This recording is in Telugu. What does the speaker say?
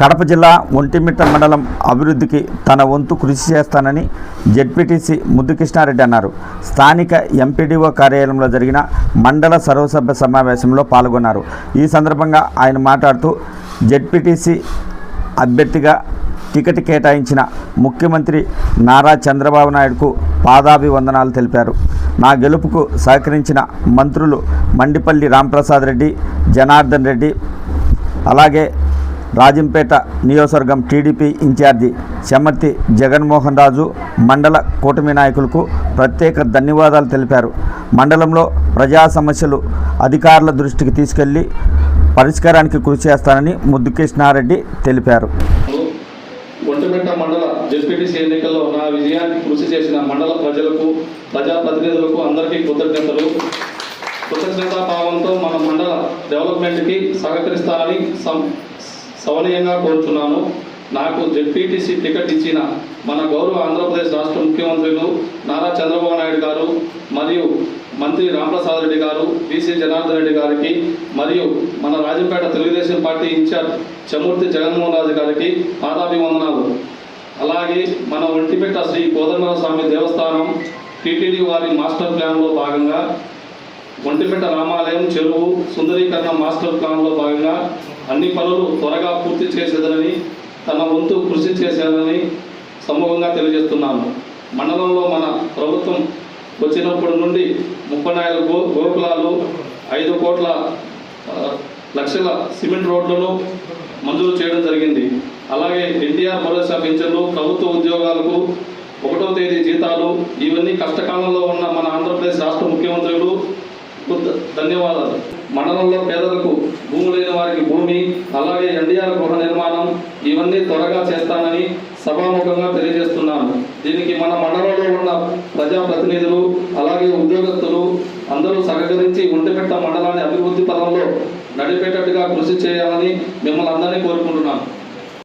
కడప జిల్లా ఒంటిమిట్ట మండలం అభివృద్ధికి తన వంతు కృషి చేస్తానని జెడ్పీటీసీ ముద్దుకృష్ణారెడ్డి అన్నారు. స్థానిక ఎంపీడీఓ కార్యాలయంలో జరిగిన మండల సర్వసభ్య సమావేశంలో పాల్గొన్నారు. ఈ సందర్భంగా ఆయన మాట్లాడుతూ జెడ్పీటీసీ అభ్యర్థిగా టికెట్ కేటాయించిన ముఖ్యమంత్రి నారా చంద్రబాబు నాయుడుకు పాదాభివందనాలు తెలిపారు. నా గెలుపుకు సహకరించిన మంత్రులు మండిపల్లి రాంప్రసాద్ రెడ్డి జనార్దన్ రెడ్డి అలాగే రాజంపేట నియోజకవర్గం TDP in charge Chemarthi Jaganmohan Raju మండల కూటమి నాయకులకు ప్రత్యేక ధన్యవాదాలు తెలిపారు. మండలంలో ప్రజా సమస్యలు అధికారుల దృష్టికి తీసుకెళ్ళి పరిష్కారానికి కృషి చేస్తానని ముద్దుకృష్ణారెడ్డి తెలిపారు. ఒంటిమిట్ట మండల జెడ్పీటీసీ ఎన్నికల్లో నా విజయానికి కృషి చేసిన మండల ప్రజలకు ప్రజాప్రతినిధులకు అందరికీ కృతజ్ఞతలు. కృతజ్ఞతాభావంతో మన మండల డెవలప్మెంట్కి సహకరిస్తానని సవనీయంగా కోరుతున్నాను నాకు జెడ్పీటీసీ టికెట్ ఇచ్చిన మన గౌరవ ఆంధ్రప్రదేశ్ రాష్ట్ర ముఖ్యమంత్రులు నారా చంద్రబాబు నాయుడు గారు మరియు మంత్రి రామప్రసాద్ రెడ్డి గారు బీసీ జనార్దన్ రెడ్డి గారికి మరియు మన Rajampet Telugu Desam party in charge Chamurthi Jaganmohan Raju గారికి పాదాభివందనాలు. అలాగే మన ఒంటిపెట్ట శ్రీ కోదండరామ స్వామి దేవస్థానం టీటీడీ వారి మాస్టర్ ప్లాన్లో భాగంగా ఒంటిపెట్ట రామాలయం చెరువు సుందరీకరణ మాస్టర్ ప్లాన్లో భాగంగా అన్ని పనులు త్వరగా పూర్తి చేసేదనని తన వంతు కృషి చేసేదని సమూహంగా తెలియజేస్తున్నాను మండలంలో మన ప్రభుత్వం వచ్చినప్పటి నుండి ముప్పై నాలుగు గో గోకులాలు ఐదు కోట్ల లక్షల సిమెంట్ రోడ్లను మంజూరు చేయడం జరిగింది. అలాగే ఎన్టీఆర్ భరోసా పెన్షన్లు ప్రభుత్వ ఉద్యోగాలకు ఒకటో తేదీ జీతాలు ఇవన్నీ కష్టకాలంలో ఉన్న మన ఆంధ్రప్రదేశ్ రాష్ట్ర ముఖ్యమంత్రులు ధన్యవాదాలు. మండలంలో పేదలకు భూమి లేని వారికి భూమి అలాగే ఎన్డీఆర్ గృహ నిర్మాణం ఇవన్నీ త్వరగా చేస్తానని సభాముఖంగా తెలియజేస్తున్నాను. దీనికి మన మండలంలో ఉన్న ప్రజాప్రతినిధులు అలాగే ఉద్యోగస్తులు అందరూ సహకరించి ఒంటిపెట్ట మండలాన్ని అభివృద్ధి పదంలో నడిపేటట్టుగా కృషి చేయాలని మిమ్మల్ని అందరినీ కోరుకుంటున్నాను.